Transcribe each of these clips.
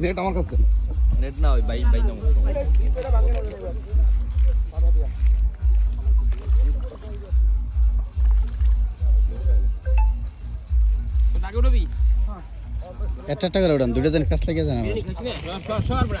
Net আমার কাছে। Net না ওই বাই বাই নাম একটা করে উড়ান দুটো দিন কাজ লেগে যায় না কেননা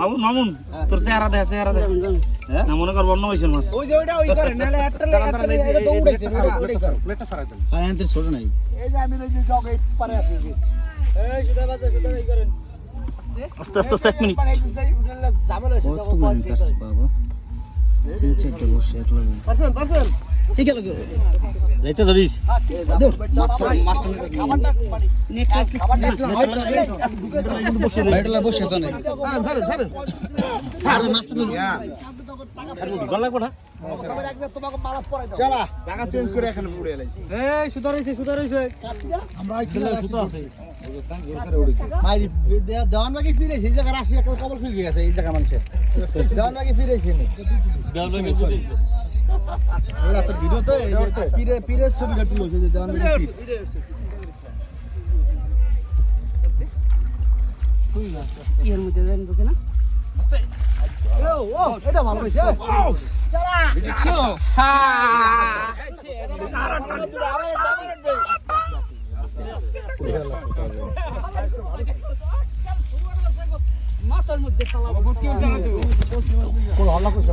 মামুন মামুন তোর চেহারা দেখ চেহারা দেখ না মনে কর বন্য হয়েছে মাছ। ওই যে ওটা ওই করে নালে একটা এই যে এই নেটটা সারা নেটটা সারা দেন। আর এনতে ছোট নাই। আস্তে আস্তে আস্তে এক মিনিট কত কাটছে বাবা তিন চারটে বসে এক লাগে ঠিক আছে ধরিস বাইটলা বসে তো নাই ধরে ধরে ধরে আরে মাস্টার গলা কোঠা চলা টাকা চেঞ্জ করে এখানে পুড়ে এলাইছি এই সুধারাইছে সুধারাইছে আমরা সুতো আছে। মাইরি দেওয়ান বাকি ফিরেছি এই জায়গা রাশি কবল ফিরে গেছে এই জায়গা মানুষের। দেওয়ান বাকি ফিরেছি ওরা তো পীরের ছবিটা তুলেছে এর মধ্যে দেন তো কেনা ও ও এটা ভালো হইছে মাথার মধ্যে হল্লা করছে?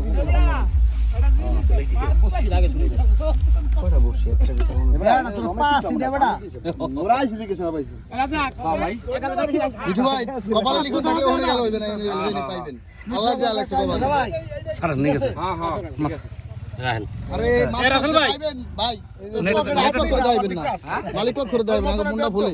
কয়টা বসে? একটা কপাল লিখো থাকে ওখানে গেল হইবে না এনে পাইবেন। আল্লাহ যা লাগছে কপাল। সারা নিয়ে গেছে। হ্যাঁ হ্যাঁ আরে মাছ পাইবেন? ভাই মালিক করে দেবেন না। মালিক করে দেবেন না মুন্ডা ভুলে।